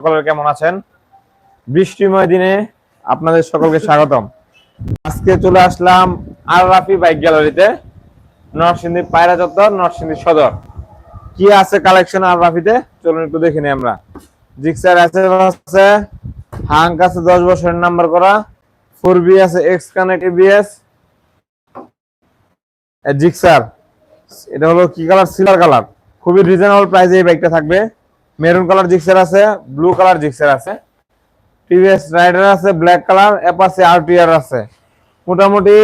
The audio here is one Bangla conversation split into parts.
সকলে কেমন আছেন? বৃষ্টিময় দিনে আপনাদের সকলকে স্বাগতম। আজকে চলে আসলাম আর রাফি বাইক গ্যালারিতে, নরসিংদী পায়রা চত্বর সদর। কি আছে কালেকশন আর রাফিতে? চলুন একটু আমরা। জিক্সার আছে আছে, হাঙ্ক আছে দশ বছরের নাম্বার করা ফোর বি আছে এক্স কানেক্ট এবিএস জিক্সার, এটা হলো কি কালার? Silver colour. খুবই রিজনেবল প্রাইসে এই বাইকটা থাকবে। মেরুন কালার জিক্সার আছে ব্লু কালার জিক্সার আছে। টিভিএস রাইডার আছে ব্ল্যাক কালার অ্যাপাসি আরটিআর আছে। মোটামুটি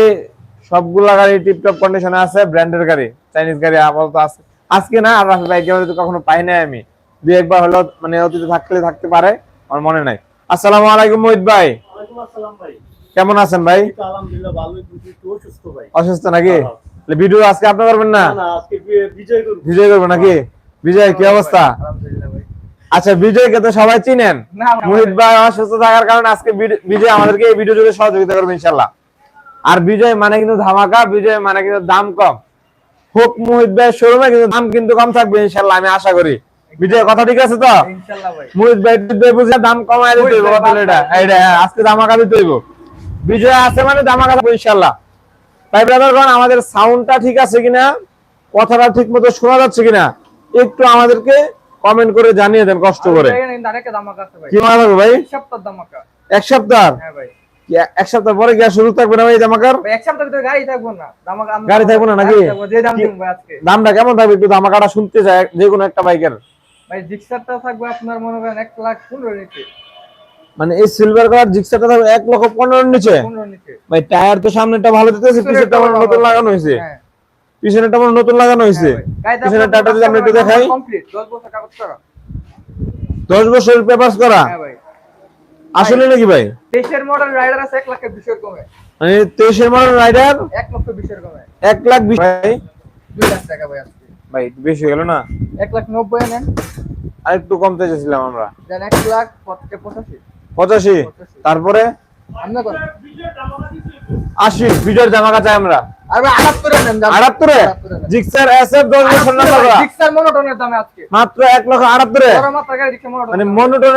সবগুলা গাড়ি টিপটপ কন্ডিশনে আছে ব্র্যান্ডের গাড়ি চাইনিজ গাড়ি আপাতত আছে। আজকে না আর রাফি বাইক তো কখনো পাই নাই আমি। দুই একবার হলো মানে অতীতে থাকলে থাকতে পারে আমার মনে নাই। আসসালামু আলাইকুম মোহিত ভাই। ভাই। কেমন আছেন ভাই? অসুস্থ নাকি? হ্যাঁ। ভিডিও আজকে আপনি করবেন না? বিজয় করব। করবেন নাকি? বিজয় কি অবস্থা? ভাই। আচ্ছা বিজয়কে তো সবাই চিনেন। মোহিত ভাই অসুস্থ থাকার কারণে আজকে বিজয় আমাদেরকে এই ভিডিও জুড়ে সহযোগিতা করবে ইনশাল্লাহ। আর বিজয় মানে কিন্তু ধামাকা বিজয় মানে কিন্তু দাম কম। হোক মোহিত ভাই শোরুমে কিন্তু দাম কিন্তু কম থাকবে ইনশাল্লাহ আমি আশা করি। বিজয় কথা ঠিক আছে তো? ইনশাআল্লাহ ভাই। মোহিত ভাই বুঝে দাম কমায় দিতে হইব কথা এটা? এইটা হ্যাঁ, আজকে ধামাকা দিতে হইব। বিজয় আছে মানে ধামাকা থাকবে ইনশাল্লাহ। তাই ব্রাদারগণ আমাদের সাউন্ডটা ঠিক আছে কিনা? কথাটা ঠিক মতো শোনা যাচ্ছে কিনা? একটু আমাদেরকে কমেন্ট করে জানিয়ে দেন কষ্ট করে। কি মনে হবে ভাই? এক সপ্তাহ এক সপ্তাহ? হ্যাঁ এক সপ্তাহ পরে কি শুরু থাকবে না ভাই জামাকার এক সপ্তাহ ভিতরে গাড়ি থাকব না। গাড়ি থাকব না নাকি? থাকব, দামটা কেমন থাকবে? একটু জামাকাটা শুনতে চাই যে কোনো একটা বাইকের। ভাই জিক্সারটা থাকবে আপনার মনে করেন এক লাখ পনেরো নিচে। মানে এই সিলভার কালার জিক্সারটা থাকবে এক লক্ষ পনেরোর নিচে? পনেরো নিচে। ভাই টায়ার তো সামনেটা ভালো দিতেছে নতুন লাগানো হয়েছে। হ্যাঁ। পিছনেরটা মনে নতুন লাগানো হয়েছে পিছনের টায়ারটা যদি আমরা একটু দেখাই। কমপ্লিট 10 বছর কাগজ করা। দশ বছর পেপার করা? হ্যাঁ আসলে নাকি ভাই? দেশের মডেল রাইডার আছে এক লাখের বিশের কমে। মানে তেইশের মডেল রাইডার এক লক্ষ বিশের কমে। এক লাখ বিশ ভাই। দুই লাখ টাকা ভাই ভাই বেশি হয়ে গেল না? এক লাখ নব্বই নেন আর একটু কমতে চাইছিলাম আমরা। দেন এক লাখ পঁচাশি। পঁচাশি। তারপরে? আশি। বিজয়ের জামাকা চাই আমরা। মানে মনোটন